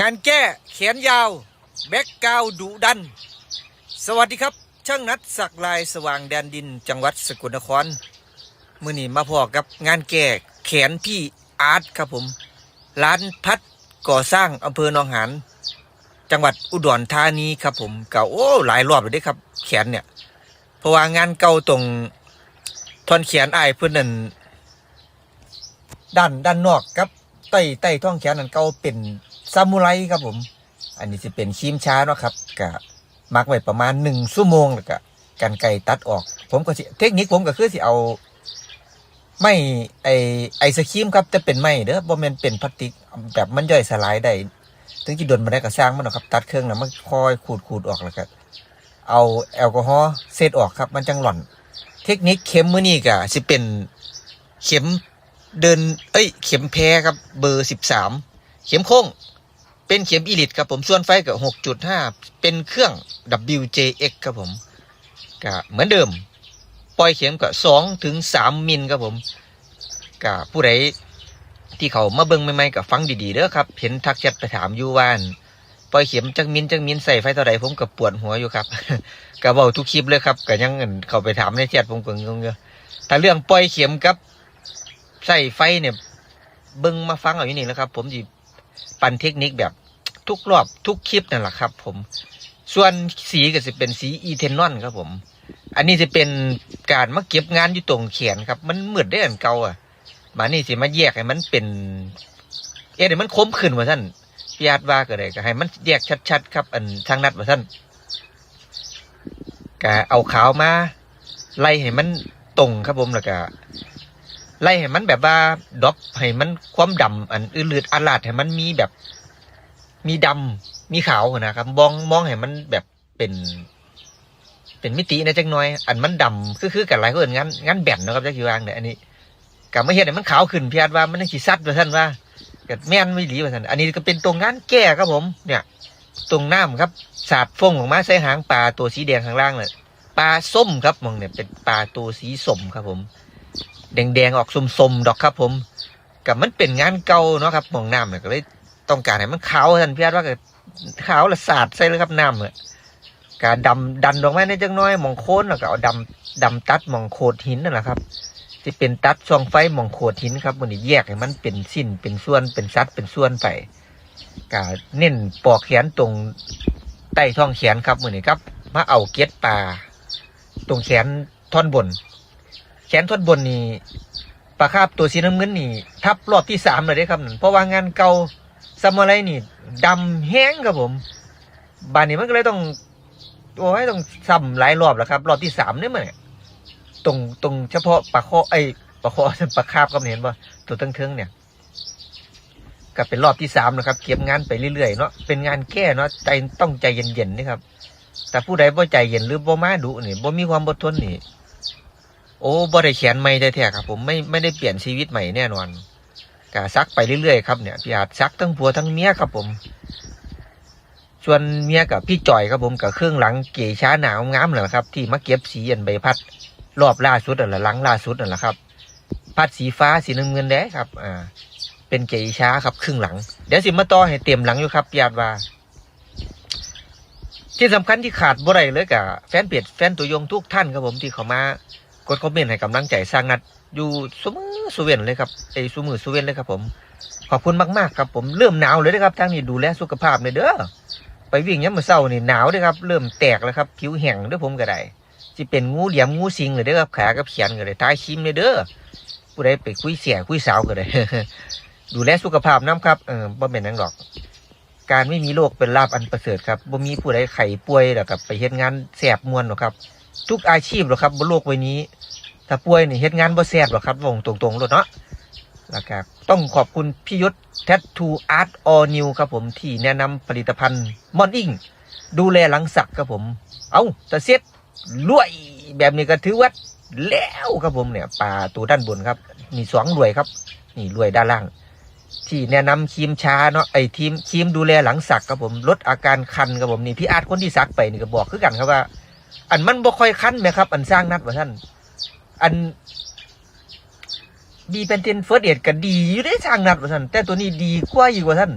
งานแก้แขนยาว แบ็กกาวดุดัน สวัสดีครับ ช่างนัดสักลายสว่างแดนดิน จังหวัดสกลนครมื่อนี้มาพอกับงานแก้แขนพี่อาร์ตครับผม ร้านพัดก่อสร้างอำเภอหนองหานจังหวัดอุดรธานีครับผมก็โอ้หลายรอบเลยด้ครับ แขนเนี่ยเพราะว่างานเก่าตรงท่อนแขนไอ้เพื่อนนั่นด้านด้านนอกครับใต้ใต้ท้องแขนนั่นเก่าเป็น ซามูไรครับผม อันนี้จะเป็นครีมช้าเนาะครับกะมักไว้ประมาณหนึ่งชั่วโมงแล้วก็กันไก่ตัดออก ผมก็เทคนิคผมก็คือสิเอาไม่ไอไอศครีมครับจะเป็นไม้เด้อบ่แม่นเป็นพลาสติกแบบมันย่อยสลายได้ถึงจะโดนมาได้ก็สร้างมันนะครับ ตัดเครื่องแล้วมันคอยขูดขูดออกแล้วก็เอาแอลกอฮอล์เซตออกครับ มันจังหล่อน เทคนิคเข็มมือนี้ก็สิเป็นเข็มเดิน เอ้ย เข็มแพรครับ เบอร์สิบสามเข็มโค้ง เป็นเข็มอีลิตครับผมส่วนไฟกับหกจุดห้าเป็นเครื่อง WJX ครับผมก็เหมือนเดิม ปล่อยเข็มกับสองถึงสามมิลครับผมกับผู้ใดที่เขามาเบิ่งใหม่ๆกับฟังดีๆเด้อครับ เห็นทักแชทไปถามอยู่ว่านปล่อยเข็มจักมิลจักมิลใส่ไฟเท่าไรผมกับปวดหัวอยู่ครับก็เบาทุกคลิปเลยครับก็ยังเขาไปถามในแชทผมก็งงอยู่แต่เรื่องปล่อยเข็มกับใส่ไฟเนี่ยเบิ่งมาฟังเอาอยู่นี่แล้วครับ ผมจี ปันเทคนิคแบบทุกรอบทุกคลิปนั่นแหละครับ ผม ส่วนสีก็จะเป็นสีอีเทนนอนครับผม อันนี้จะเป็นการมาเก็บงานอยู่ตรงแขนครับ มันเหมืดได้อันเก่าอะมานี่สิมาแยกให้มันเป็น เอ๊ะเดี๋ยวมันคมขึ้นว่าท่านพี่อาร์ตว่าก็ได้ก็ให้มันแยกชัดๆ ครับ อันทางนัดว่าท่านก็เอาขาวมาไล่ให้มันตรงครับผมแล้วก็ ไล่ให้มันแบบว่าดรอปให้มันความดำอันอืดลืดอัลลาดให้มันมีแบบ มีดำมีขาวนะครับมองมองให้มันแบบเป็น เป็นมิตินะจังน้อย อันมันดำคือคือกันหลายคนงั้นงั้นแบนนะครับจักอยู่วางเนี่ยอันนี้กับไม่เห็นมันขาวขึ้นพี่อาร์ตว่ามันต้องขี้ซัดว่าท่านว่ากับแม่นไม่หลีว่าท่านอันนี้ก็เป็นตรงงานแก้ครับผม เนี่ย ตรงน้ำครับสาดฟงออกมาใส่หางปลาตัวสีแดงข้างล่างเลยปลาส้มครับมองเนี่ยเป็นปลาตัวสีส้มครับผม แดงๆออกสมๆดอกครับ ผมกับมันเป็นงานเก่าเนาะครับมองน้ำเนี่ยก็เลยต้องการให้มันขาวท่านพี่อาร์ว่าก็ขาวละสาดใส่เลยครับน้ำเนี่ยกาดำดันออกไมาในจังน้อยหมองโคนแล้วก็เอาดำดำตัดหมองโขดหินนั่นแหละครับที่เป็นตัดช่องไฟหมองโขดหินครับมันนี้แยกให้มันเป็นสิ้นเป็นส่วนเป็นซัดเป็นส่วนไปกาเน้นปอกแขนตรงใต้ท้องแขนครับมือนี้ครับ มาเอาเกล็ดปลาตรงแขนท่อนบน นท่อนบนนี่ปลาคาบตัวสีน้ำเงินนี่ ทับรอบที่สามเลยเด้ครับนั่นเพราะว่างานเก่าสมัยนี่ดำแห้งครับผมบานนี้มันก็เลยต้องโอ้ยต้องซ้ำหลายรอบแล้วครับ รอบที่สามเนี่ยมันตรงตรงเฉพาะปลาคอไอปลาคอปลาคาบก็เห็นว่าตัวตั้งเทิงเนี่ยก็เป็นรอบที่สามนะครับ เก็บงานไปเรื่อยๆเนาะเป็นงานแก้เนาะใจต้องใจเย็นๆนี่ครับ แต่ผู้ใดบ่ใจเย็นหรือบ่มาดุนี่บ่มีความอดทนนี่ โอ้บ่ได้เขียนใหม่แท้ๆครับผมไม่ไม่ได้เปลี่ยนชีวิตใหม่แน่นอนกะซักไปเรื่อยๆครับเนี่ยพี่อาจซักทั้งผัวทั้งเมียครับผมส่วนเมียกับพี่จ่อยครับผมกับเครื่องหลังเก๋ช้าหนาวงามเลยครับ ที่มาเก็บสีอันใบพัด รอบล่าสุดนั่นแหละหลังล่าสุดนั่นแหละครับ พัดสีฟ้าสีน้ำเงินแดงครับ อ่า เป็นเก๋ช้าครับครึ่งหลังเดี๋ยวสิมาต่อให้เต็มหลังอยู่ครับพี่อาจว่า ที่สำคัญที่ขาดบ่ได้เลยกับแฟนเพจแฟนตัวยงทุกท่านครับผมที่เขามา กดคอมเมนต์ให้กำลังใจสร้างนัดอยู่สมือสุเวนเลยครับไอ้สมือสุเวนเลยครับผม ขอบคุณมากๆครับผมเริ่มหนาวเลยนะครับทางนี้ดูแลสุขภาพเลยเด้อไปวิ่งยามมื้อเช้านี่หนาวเด้อครับเริ่มแตกแล้วครับผิวแห้งเด้อผมก็ได้สิเป็นงูเหลี่ยมงูสิงเลยเด้อครับขากับแขนก็ได้ท้ายคิมเลยเด้อผู้ใดไปคุยเสียคุยสาวก็ได้ดูแลสุขภาพน้ำครับเออบ่เป็นหยังหรอก การไม่มีโรคเป็นลาบอันประเสริฐครับบ่มีผู้ใดไข้ป่วยแล้วกับไปเฮ็ดงานแสบมวนหรอกครับ ทุกอาชีพหรอกครับบนโลกใบนี้ ถ้าป่วยนี่เฮ็ดงานบ่แสบหรอกครับวงตรงๆเลยเนาะแล้วก็ต้องขอบคุณพี่ยศ Tattoo Art All New ครับผมที่แนะนำผลิตภัณฑ์มอนอิงดูแลหลังสักครับผม เอาแต่เซ็ตรวยแบบนี้ก็ถือว่าแล้วครับผมเนี่ยปลาตัวด้านบนครับ มีสองรวยครับ นี่รวยด้านล่าง ที่แนะนำครีมชาเนาะไอทีมครีมดูแลหลังสักครับผมลดอาการคันครับผมนี่พี่อาร์ตคนที่สักไปนี่ก็บอกคือกันครับว่า อันมันบ่ค่อยคั้นไหมครับ อันสร้างนัดว่าท่านอันดีเป็นเทนเฟิร์สเอ็ดก็ดีอยู่ได้สร้างนัดว่าท่านแต่ตัวนี้ดีกว่าอยู่กว่าท่าน